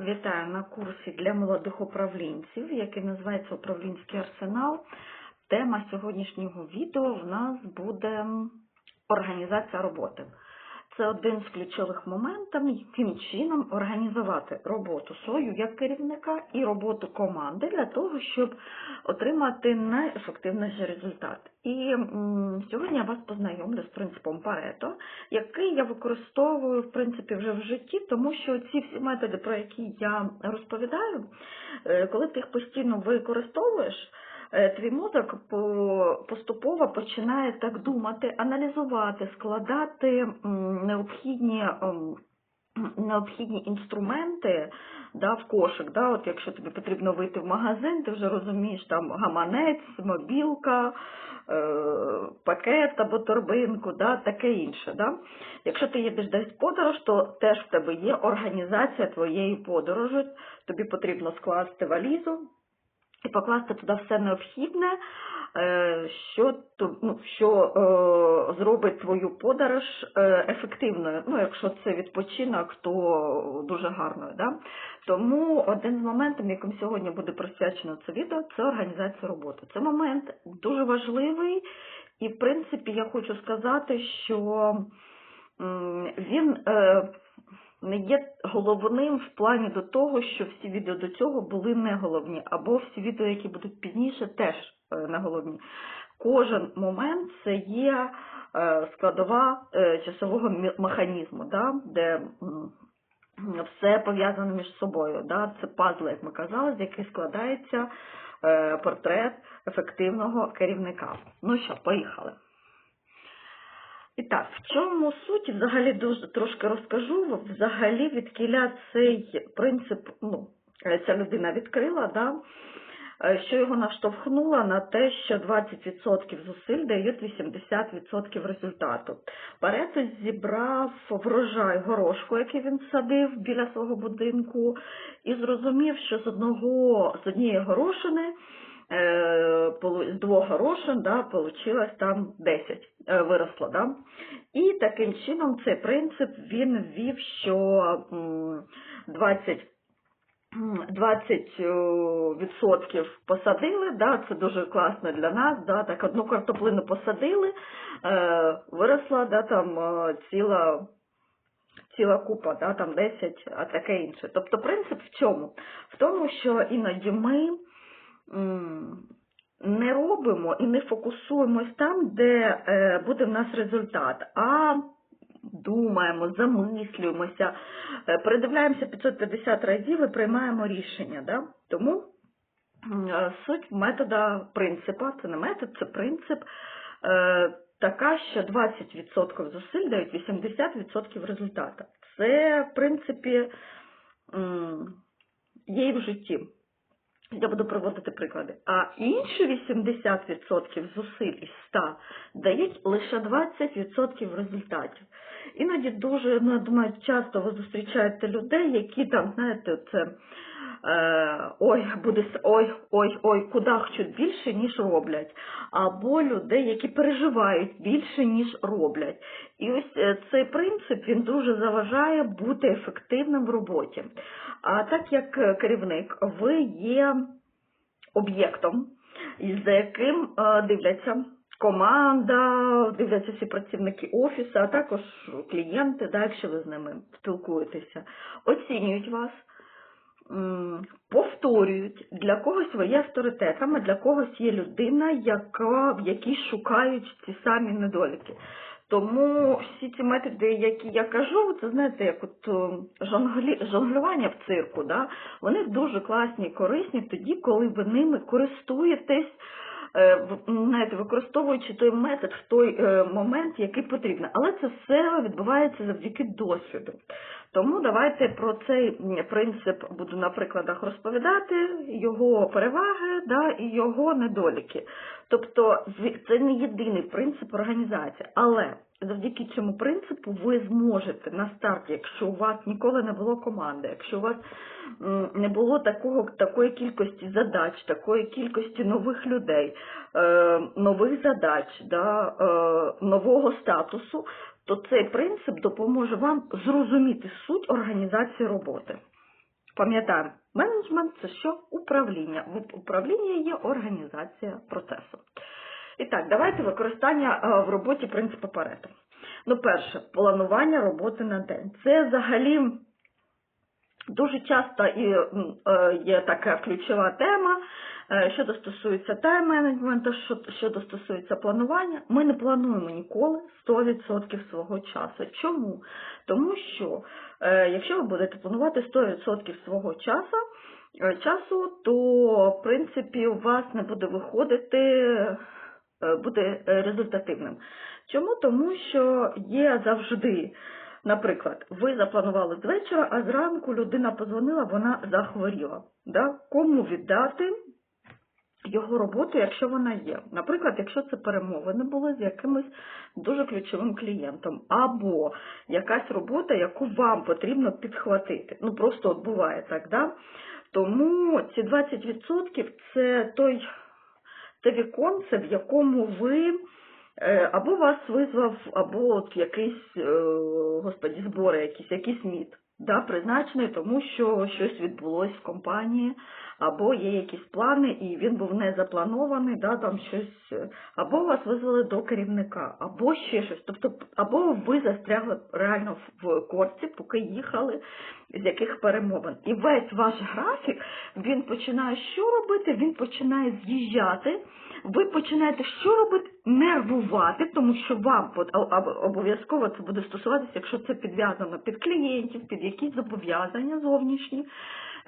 Вітаю на курсі для молодих управлінців, який називається Управлінський арсенал. Тема сьогоднішнього відео в нас буде організація роботи. Це один з ключових моментів, яким чином організувати роботу свою як керівника і роботу команди для того, щоб отримати найефективніший результат. І сьогодні я вас познайомлю з принципом Парето, який я використовую в принципі вже в житті, тому що ці всі методи, про які я розповідаю, е, коли ти їх постійно використовуєш, твій мозок поступово починає так думати, аналізувати, складати необхідні. ем, Необхідні інструменти да, в кошик. Да, от якщо тобі потрібно вийти в магазин, ти вже розумієш там гаманець, мобілка, е, пакет або торбинку, да, таке інше. Да. Якщо ти їдеш десь в подорож, то теж в тебе є організація твоєї подорожі. Тобі потрібно скласти валізу і покласти туди все необхідне, е, що, ну, що е, зробить твою подорож е, ефективною. Ну, якщо це відпочинок, то дуже гарною. Да? Тому один з моментів, яким сьогодні буде присвячено це відео, це організація роботи. Це момент дуже важливий, і в принципі я хочу сказати, що він не є головним в плані до того, що всі відео до цього були не головні, або всі відео, які будуть пізніше, теж е, не головні. Кожен момент це є е, складова е, часового механізму, да, де все пов'язано між собою. Да? Це пазл, як ми казали, з яких складається портрет ефективного керівника. Ну що, поїхали. І так, в чому суть, взагалі дуже трошки розкажу, взагалі відкіля цей принцип, ну, ця людина відкрила, да, е, що його наштовхнуло на те, що 20% зусиль дають 80% результату. Парето зібрав врожай горошку, який він садив біля свого будинку, і зрозумів, що з одного з однієї горошини з двох горошин да, получилось там 10, е, виросло. Да? І таким чином цей принцип він ввів, що 20 м, 20 е, відсотків посадили, да, це дуже класно для нас, да, так одну картоплину посадили, е, виросла да, там е, ціла, ціла купа, да, там 10, а таке інше. Тобто принцип в чому? В тому, що іноді ми не робимо і не фокусуємось там, де е, буде в нас результат, а думаємо, замислюємося, е, передивляємося 550 разів і приймаємо рішення. Да? Тому е, суть метода принципа, це не метод, це принцип. Така, що 20% зусиль дають 80% результату. Це, в принципі, є і в житті. Я буду проводити приклади. А інші 80% зусиль із 100 дають лише 20% результатів. Іноді дуже, ну, я думаю, часто ви зустрічаєте людей, які там, знаєте, це ой, буде ой, ой, ой, кудахчуть більше, ніж роблять. Або людей, які переживають більше, ніж роблять. І ось е, цей принцип він дуже заважає бути ефективним в роботі. А так як е, керівник, ви є об'єктом, за яким е, дивляться команда, дивляться всі працівники офісу, а також клієнти, да, якщо ви з ними спілкуєтеся, оцінюють вас, повторюють, для когось ви є авторитетом, для когось є людина, яка, в якій шукають ці самі недоліки. Тому всі ці методи, які я кажу, це знаєте, як от жонглі, жонглювання в цирку, да? вони дуже класні і корисні тоді, коли ви ними користуєтесь, е, знаєте, використовуючи той метод в той е, момент, який потрібно. Але це все відбувається завдяки досвіду. Тому давайте про цей принцип буду на прикладах розповідати, його переваги да, і його недоліки. Тобто це не єдиний принцип організації, але завдяки цьому принципу ви зможете на старті, якщо у вас ніколи не було команди, якщо у вас не було такого, такої кількості задач, такої кількості нових людей, е, нових задач, да, е, нового статусу, то цей принцип допоможе вам зрозуміти суть організації роботи. Пам'ятаємо, менеджмент це що? Управління. В- Управління є організація процесу. І так, давайте використання е, в роботі принципу Парето. Ну, перше, планування роботи на день. Це взагалі дуже часто і е, є така ключова тема. Е, Щодо стосується тайм-менеджменту, що, стосується планування, ми не плануємо ніколи 100% свого часу. Чому? Тому що е, якщо ви будете планувати 100% свого часу, е, часу, то в принципі у вас не буде виходити, е, результативним. Чому? Тому що є завжди, наприклад, ви запланували з вечора, а зранку людина позвонила, вона захворіла. Да? Кому віддати його роботу, якщо вона є? Наприклад, якщо це перемовини були з якимось дуже ключовим клієнтом, або якась робота, яку вам потрібно підхватити. Ну просто от буває так, да? Тому ці 20% це той це віконце, в якому ви е, або вас визвав, або от якийсь, е, господі, збори, якісь, якийсь міт, да, призначений тому, що щось відбулось в компанії, або є якісь плани, і він був не запланований, да, там щось, або вас визвали до керівника, або ще щось. Тобто, або ви застрягли реально в корці, поки їхали з яких перемовин. І весь ваш графік, він починає що робити? Він починає з'їжджати. Ви починаєте що робити? Нервувати, тому що вам обов'язково це буде стосуватися, якщо це підв'язано під клієнтів, під якісь зобов'язання зовнішні,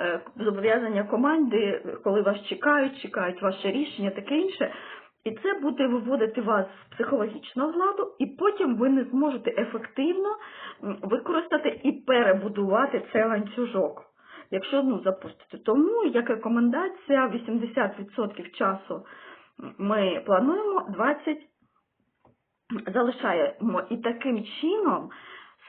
е, зобов'язання команди, коли вас чекають, чекають ваше рішення, таке інше. І це буде виводити вас з психологічного ладу, і потім ви не зможете ефективно використати і перебудувати цей ланцюжок. Якщо ну, запустити. Тому як рекомендація 80% часу ми плануємо, 20% залишаємо. І таким чином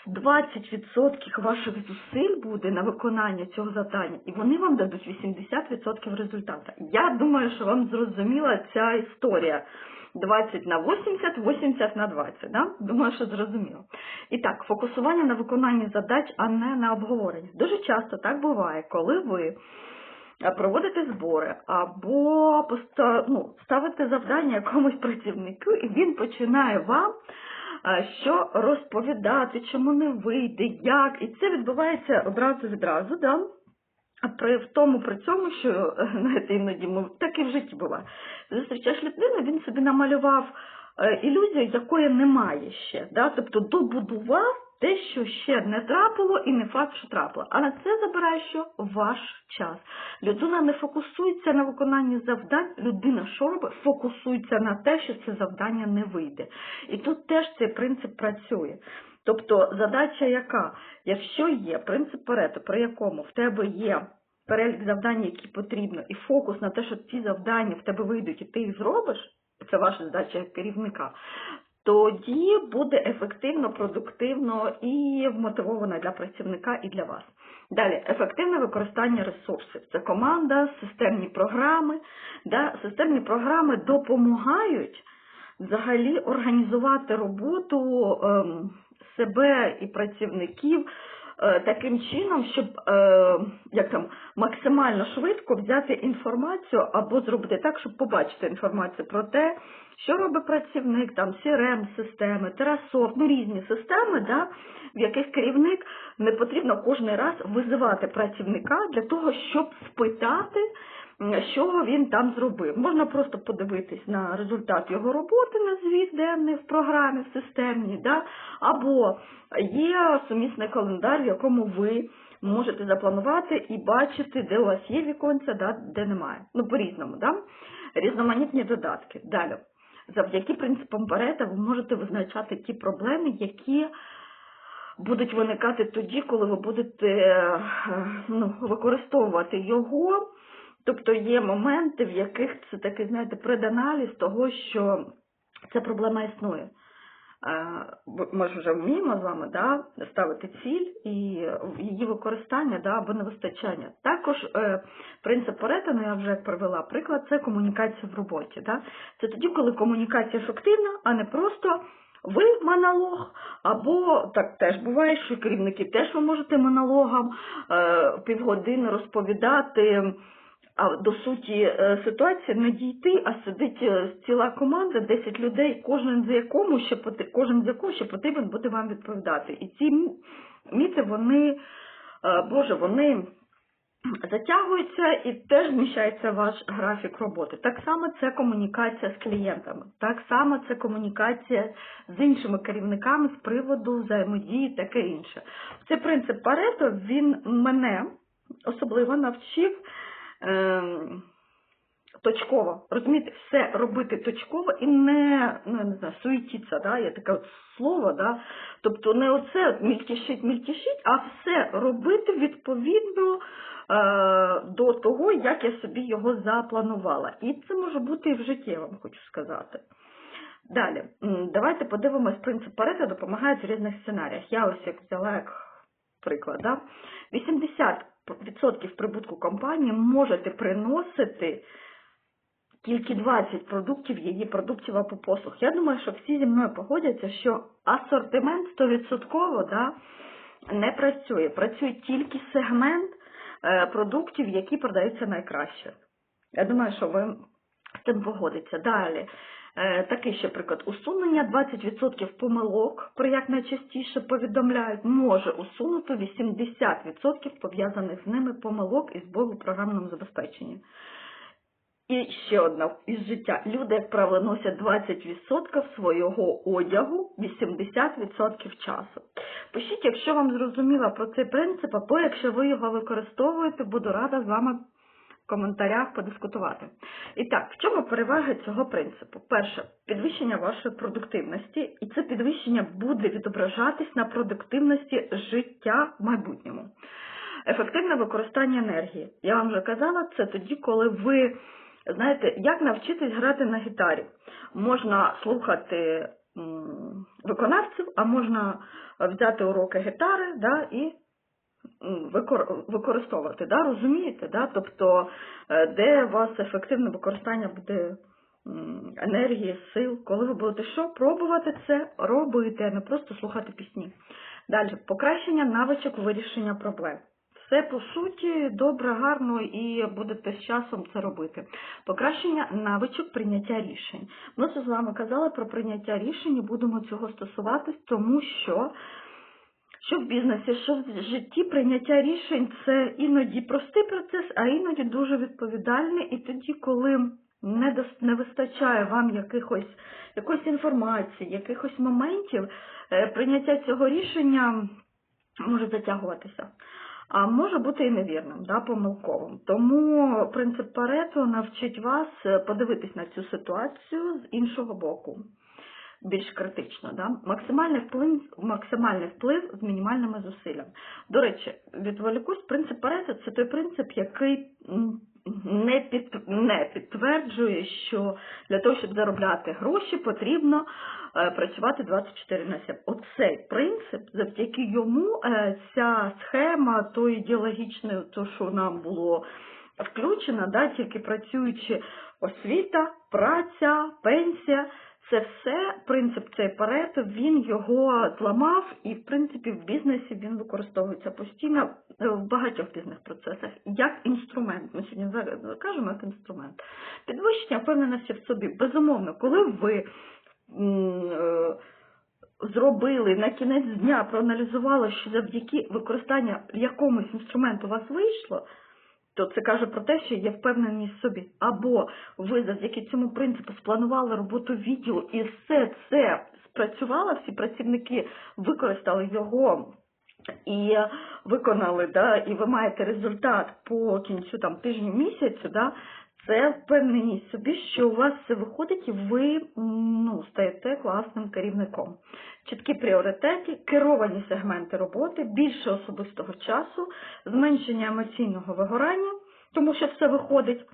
20% ваших зусиль буде на виконання цього завдання, і вони вам дадуть 80% результату. Я думаю, що вам зрозуміла ця історія. 20 на 80, 80 на 20. Да? Думаю, що зрозуміло. І так, фокусування на виконанні задач, а не на обговоренні. Дуже часто так буває, коли ви е, проводите збори або ну, ставите завдання якомусь працівнику, і він починає вам е, що розповідати, чому не вийде, як. І це відбувається одразу відразу, да? При в тому при цьому, що е, знаєте, іноді ми так і в житті буває. Зустрічаєш людину, він собі намалював ілюзію, якої немає ще. Да? Тобто добудував те, що ще не трапило, і не факт, що трапило. А на це забирає що ваш час. Людина не фокусується на виконанні завдань, людина що робить? Фокусується на те, що це завдання не вийде. І тут теж цей принцип працює. Тобто задача яка? Якщо є принцип Парето, при якому в тебе є перелік завдань, які потрібно, і фокус на те, що ці завдання в тебе вийдуть, і ти їх зробиш, це ваша задача як керівника, тоді буде ефективно, продуктивно і вмотивовано для працівника і для вас. Далі, ефективне використання ресурсів. Це команда, системні програми. Да? Системні програми допомагають взагалі організувати роботу ем, себе і працівників таким чином, щоб е, як там максимально швидко взяти інформацію або зробити так, щоб побачити інформацію про те, що робить працівник, там crm системи терасов, ну різні системи, да, в яких керівник не потрібно кожен раз визивати працівника для того, щоб спитати, що він там зробив. Можна просто подивитись на результат його роботи на звіт денний в програмі, в системній, да? або є сумісний календар, в якому ви можете запланувати і бачити, де у вас є віконця, да, де немає. Ну, по-різному, да? різноманітні додатки. Далі. Завдяки принципам Парета ви можете визначати ті проблеми, які будуть виникати тоді, коли ви будете е, ну, використовувати його. Тобто є моменти, в яких це такий, знаєте, преданаліз того, що ця проблема існує. Е, Ми ж вже вміємо з вами да, ставити ціль і її використання да, або невистачання. Також е, принцип Парето, ну я вже привела приклад, це комунікація в роботі. Да? Це тоді, коли комунікація ефективна, а не просто ви монолог, або так теж буває, що керівники теж ви можете монологом е, півгодини розповідати. А до суті е, ситуації не дійти, а сидить е, ціла команда, 10 людей, кожен з якому ще кожен з якого ще потрібен буде вам відповідати. І ці міти, вони, е, Боже, вони затягуються і теж зміщається ваш графік роботи. Так само це комунікація з клієнтами, так само це комунікація з іншими керівниками з приводу взаємодії, таке інше. Цей принцип Парето він мене особливо навчив. Ем, точково, розумієте, все робити точково і не, ну, я не знаю, суетіться, да, є таке от слово, да, тобто не оце от мільтішить, а все робити відповідно е, до того, як я собі його запланувала. І це може бути і в житті, я вам хочу сказати. Далі, давайте подивимось, принцип Парето допомагає в різних сценаріях. Я ось як взяла як приклад, да? 80% прибутку компанії можете приносити тільки 20 продуктів її продуктів або послуг. Я думаю, що всі зі мною погодяться, що асортимент 100% да, не працює. Працює тільки сегмент е, продуктів, які продаються найкраще. Я думаю, що ви з цим погодиться. Далі. Е, Такий ще приклад. Усунення 20% помилок, про як найчастіше повідомляють, може усунути 80% пов'язаних з ними помилок із боку програмного забезпечення. І ще одна із життя. Люди, як правило, носять 20% свого одягу 80% часу. Пишіть, якщо вам зрозуміло про цей принцип, або якщо ви його використовуєте, буду рада з вами коментарях подискутувати. І так, в чому переваги цього принципу? Перше, підвищення вашої продуктивності, і це підвищення буде відображатись на продуктивності життя в майбутньому. Ефективне використання енергії. Я вам вже казала, це тоді, коли ви знаєте, як навчитись грати на гітарі. Можна слухати виконавців, а можна взяти уроки гітари да, і використовувати. Да, розумієте? Да? Тобто, е, де у вас ефективне використання буде енергії, сил, коли ви будете що? Пробувати це робити, а не просто слухати пісні. Далі, покращення навичок вирішення проблем. Все по суті добре, гарно і будете з часом це робити. Покращення навичок прийняття рішень. Ми з вами казали про прийняття рішень і будемо цього стосуватись, тому що що в бізнесі, що в житті прийняття рішень це іноді простий процес, а іноді дуже відповідальний. І тоді, коли не, дос- не вистачає вам якихось, якоїсь інформації, якихось моментів, е, прийняття цього рішення може затягуватися. А може бути і невірним, да, помилковим. Тому принцип Парето навчить вас е, подивитись на цю ситуацію з іншого боку, більш критично. Да? Максимальний, вплив, максимальний вплив з мінімальними зусиллями. До речі, відволікусь, принцип Парето це той принцип, який не, під, не підтверджує, що для того, щоб заробляти гроші, потрібно е, працювати 24 на 7. Оцей принцип, завдяки йому е, ця схема, то ідеологічне, то, що нам було включено, да, тільки працюючи освіта, праця, пенсія, це все принцип цей Парето, він його зламав і, в принципі, в бізнесі він використовується постійно е, в багатьох бізнес-процесах як інструмент. Ми сьогодні кажемо як інструмент. Підвищення впевненості в собі. Безумовно, коли ви е, зробили на кінець дня, проаналізували, що завдяки використанню якомусь інструменту у вас вийшло, то це каже про те, що є впевненість в собі. Або ви завдяки цьому принципу спланували роботу відділу і все це спрацювало, всі працівники використали його і виконали, да, і ви маєте результат по кінцю там тижню місяцю, да, це впевненість собі, що у вас все виходить, і ви ну, стаєте класним керівником. Чіткі пріоритети, керовані сегменти роботи, більше особистого часу, зменшення емоційного вигорання, тому що все виходить.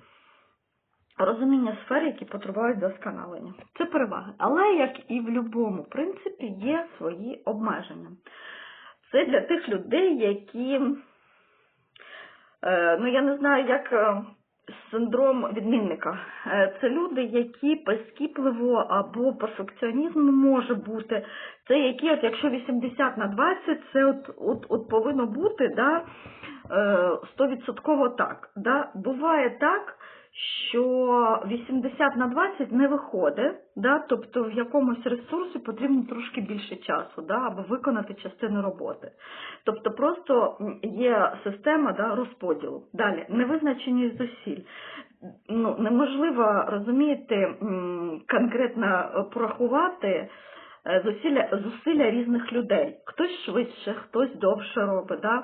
Розуміння сфер, які потребують досконалення. Це переваги. Але, як і в будь-якому принципі, є свої обмеження. Це для тих людей, які, е, ну я не знаю, як е, Синдром відмінника. Е, Це люди, які прискіпливо або перфекціонізм може бути. Це які, от якщо 80 на 20, це от, от, от повинно бути да, е, 100% так. Да. Буває так, що 80 на 20 не виходить, да, тобто в якомусь ресурсі потрібно трошки більше часу, да, аби виконати частину роботи. Тобто просто є система да, розподілу. Далі, невизначеність зусиль. Ну, неможливо, розумієте, конкретно порахувати е, зусилля, зусилля різних людей. Хтось швидше, хтось довше робить. Да?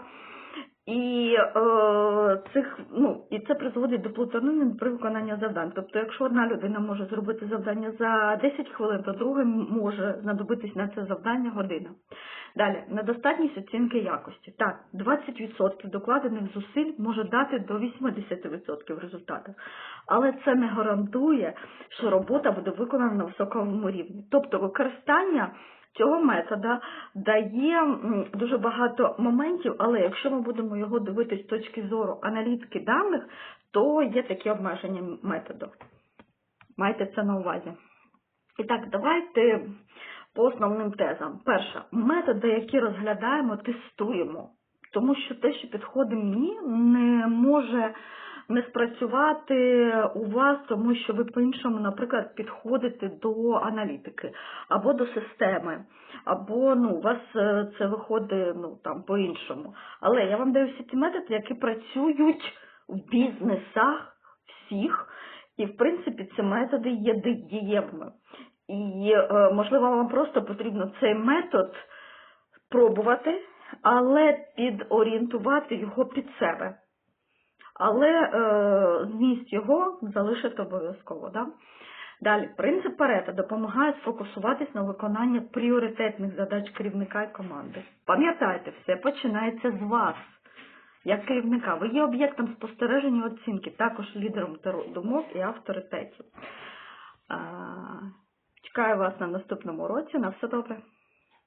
І, е, цих, ну, і це призводить до плутанини при виконанні завдань. Тобто, якщо одна людина може зробити завдання за 10 хвилин, то друга може знадобитись на це завдання година. Далі, недостатність оцінки якості. Так, 20% докладених зусиль може дати до 80% результатів, але це не гарантує, що робота буде виконана на високому рівні. Тобто використання цього метода дає дуже багато моментів, але якщо ми будемо його дивитися з точки зору аналітики даних, то є такі обмеження методу. Майте це на увазі. І так, давайте по основним тезам. Перше, методи, які розглядаємо, тестуємо. Тому що те, що підходить мені, не може не спрацювати у вас, тому що ви по-іншому, наприклад, підходите до аналітики або до системи, або ну, у вас е, це виходить ну, по-іншому. Але я вам даю всі ті методи, які працюють в бізнесах всіх, і в принципі ці методи є дієвими. І, е, можливо, вам просто потрібно цей метод пробувати, але підорієнтувати його під себе. Але е, зміст його залишити обов'язково. Да? Далі, принцип Парето допомагає сфокусуватись на виконанні пріоритетних задач керівника і команди. Пам'ятайте, все починається з вас, як керівника. Ви є об'єктом спостереження і оцінки, також лідером думок і авторитетів. Е, Чекаю вас на наступному уроці. На все добре.